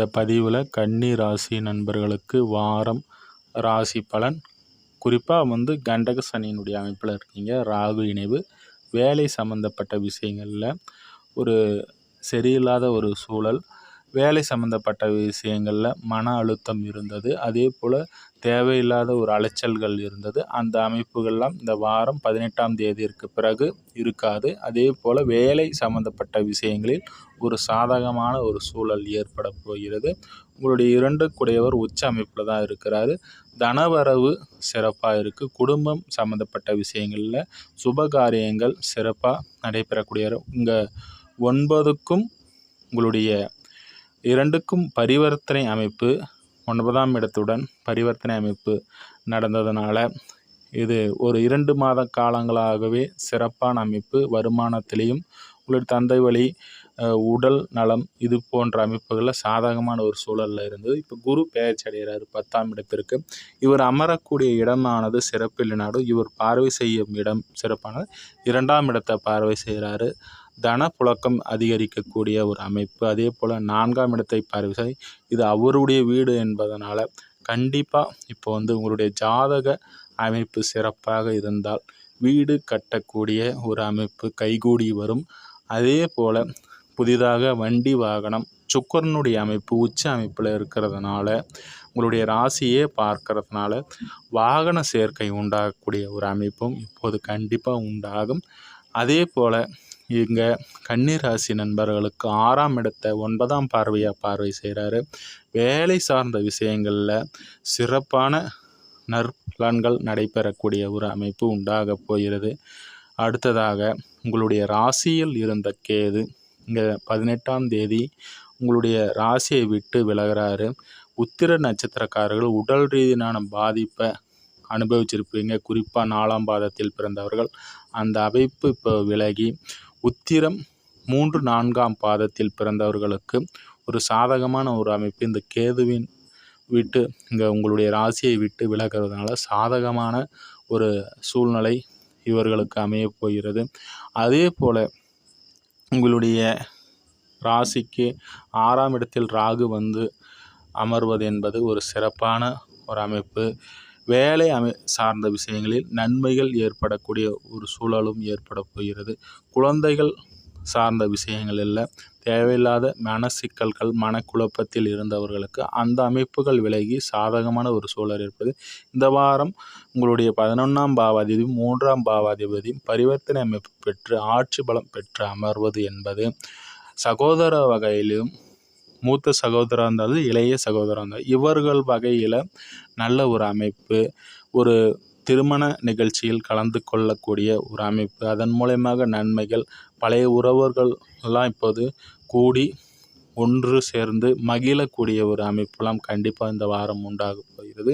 இந்த பதிவில் கன்னி ராசி நண்பர்களுக்கு வாரம் ராசி பலன். குறிப்பாக வந்து கண்டக சனியினுடைய அமைப்பில் இருக்கீங்க. ராகு இணைவு வேலை சம்மந்தப்பட்ட விஷயங்களில் ஒரு சரியில்லாத ஒரு சூழல் வேலை சம்மந்தப்பட்ட விஷயங்களில் மன அழுத்தம் இருந்தது. அதே போல் தேவையில்லாத ஒரு அலைச்சல்கள் இருந்தது. அந்த அமைப்புகள்லாம் இந்த வாரம் பதினெட்டாம் தேதிக்கு பிறகு இருக்காது. அதே போல் வேலை சம்மந்தப்பட்ட விஷயங்களில் ஒரு சாதகமான ஒரு சூழல் ஏற்பட போகிறது. உங்களுடைய இரண்டு குடையவர் உச்ச அமைப்பில் தான் இருக்கிறாரு. தனவரவு சிறப்பாக இருக்குது குடும்பம் சம்மந்தப்பட்ட விஷயங்களில் சுப காரியங்கள் சிறப்பாக நடைபெறக்கூடிய இங்கே ஒன்பதுக்கும் உங்களுடைய இரண்டுக்கும் பரிவர்த்தனை அமைப்பு ஒன்பதாம் இடத்துடன் பரிவர்த்தனை அமைப்பு நடந்ததுனால இது ஒரு இரண்டு மாத காலங்களாகவே சிறப்பான அமைப்பு. வருமானத்திலையும் உங்களுடைய தந்தை வழி உடல் நலம் இது போன்ற அமைப்புகளில் சாதகமான ஒரு சூழலில் இருந்தது. இப்போ குரு பெயர்ச்சி அடைகிறார் பத்தாம் இடத்திற்கு. இவர் அமரக்கூடிய இடமானது சிறப்பில்லைனாலும் இவர் பார்வை செய்யும் இடம் சிறப்பானது. இரண்டாம் இடத்தை பார்வை செய்கிறாரு. தனப்புழக்கம் அதிகரிக்கக்கூடிய ஒரு அமைப்பு. அதே போல் நான்காம் இடத்தை பார்வை இது அவருடைய வீடு என்பதனால் கண்டிப்பாக இப்போ வந்து உங்களுடைய ஜாதக அமைப்பு சிறப்பாக இருந்தால் வீடு கட்டக்கூடிய ஒரு அமைப்பு கைகூடி வரும். அதே போல் புதிதாக வண்டி வாகனம் சுக்கரனுடைய அமைப்பு உச்ச அமைப்பில் இருக்கிறதுனால உங்களுடைய ராசியே பார்க்கறதுனால வாகன சேர்க்கை உண்டாகக்கூடிய ஒரு அமைப்பும் இப்போது கண்டிப்பாக உண்டாகும். அதே போல் இங்கே கன்னிராசி நண்பர்களுக்கு ஆறாம் இடத்தை ஒன்பதாம் பார்வையாக பார்வை செய்கிறாரு வேலை சார்ந்த விஷயங்களில் சிறப்பான நற்பலன்கள் நடைபெறக்கூடிய ஒரு அமைப்பு உண்டாக போகிறது. அடுத்ததாக உங்களுடைய ராசியில் இருந்த கேது இங்கே பதினெட்டாம் தேதி உங்களுடைய ராசியை விட்டு விலகிறாரு. உத்திர நட்சத்திரக்காரர்கள் உடல் ரீதியான பாதிப்பை அனுபவிச்சிருப்பீங்க. குறிப்பாக நாலாம் பாதத்தில் பிறந்தவர்கள். அந்த அமைப்பு இப்போ விலகி உத்திரம் மூன்று நான்காம் பாதத்தில் பிறந்தவர்களுக்கு ஒரு சாதகமான ஒரு அமைப்பு. இந்த கேதுவின் விட்டு இங்கே உங்களுடைய ராசியை விட்டு விலகிறதுனால சாதகமான ஒரு சூழ்நிலை இவர்களுக்கு அமையப் போகிறது. அதே போல் உங்களுடைய ராசிக்கு ஆறாம் இடத்தில் ராகு வந்து அமர்வது என்பது ஒரு சிறப்பான ஒரு அமைப்பு. வேலை அமை சார்ந்த விஷயங்களில் நன்மைகள் ஏற்படக்கூடிய ஒரு சூழலும் ஏற்பட போகிறது. குழந்தைகள் சார்ந்த விஷயங்களில் தேவையில்லாத மன சிக்கல்கள் மனக்குழப்பத்தில் இருந்தவர்களுக்கு அந்த அமைப்புகள் விலகி சாதகமான ஒரு சூழல் இருப்பது இந்த வாரம் உங்களுடைய பதினொன்றாம் பாவாதிபதி மூன்றாம் பாவாதிபதியும் பரிவர்த்தனை அமைப்பு பெற்று ஆட்சி பலம் பெற்று அமர்வது என்பது சகோதர வகையிலும் மூத்த சகோதரா இருந்தாலும் இளைய சகோதரா இருந்தாலும் இவர்கள் வகையில் நல்ல ஒரு அமைப்பு ஒரு திருமண நிகழ்ச்சியில் கலந்து கொள்ளக்கூடிய ஒரு அமைப்பு. அதன் மூலயமாக நன்மைகள் பழைய உறவர்கள் எல்லாம் இப்போது கூடி ஒன்று சேர்ந்து மகிழக்கூடிய ஒரு அமைப்பெல்லாம் கண்டிப்பாக இந்த வாரம் உண்டாக போகிறது.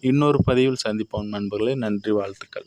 இன்னொரு பதிவில் சந்திப்போம் நண்பர்களே. நன்றி வாழ்த்துக்கள்.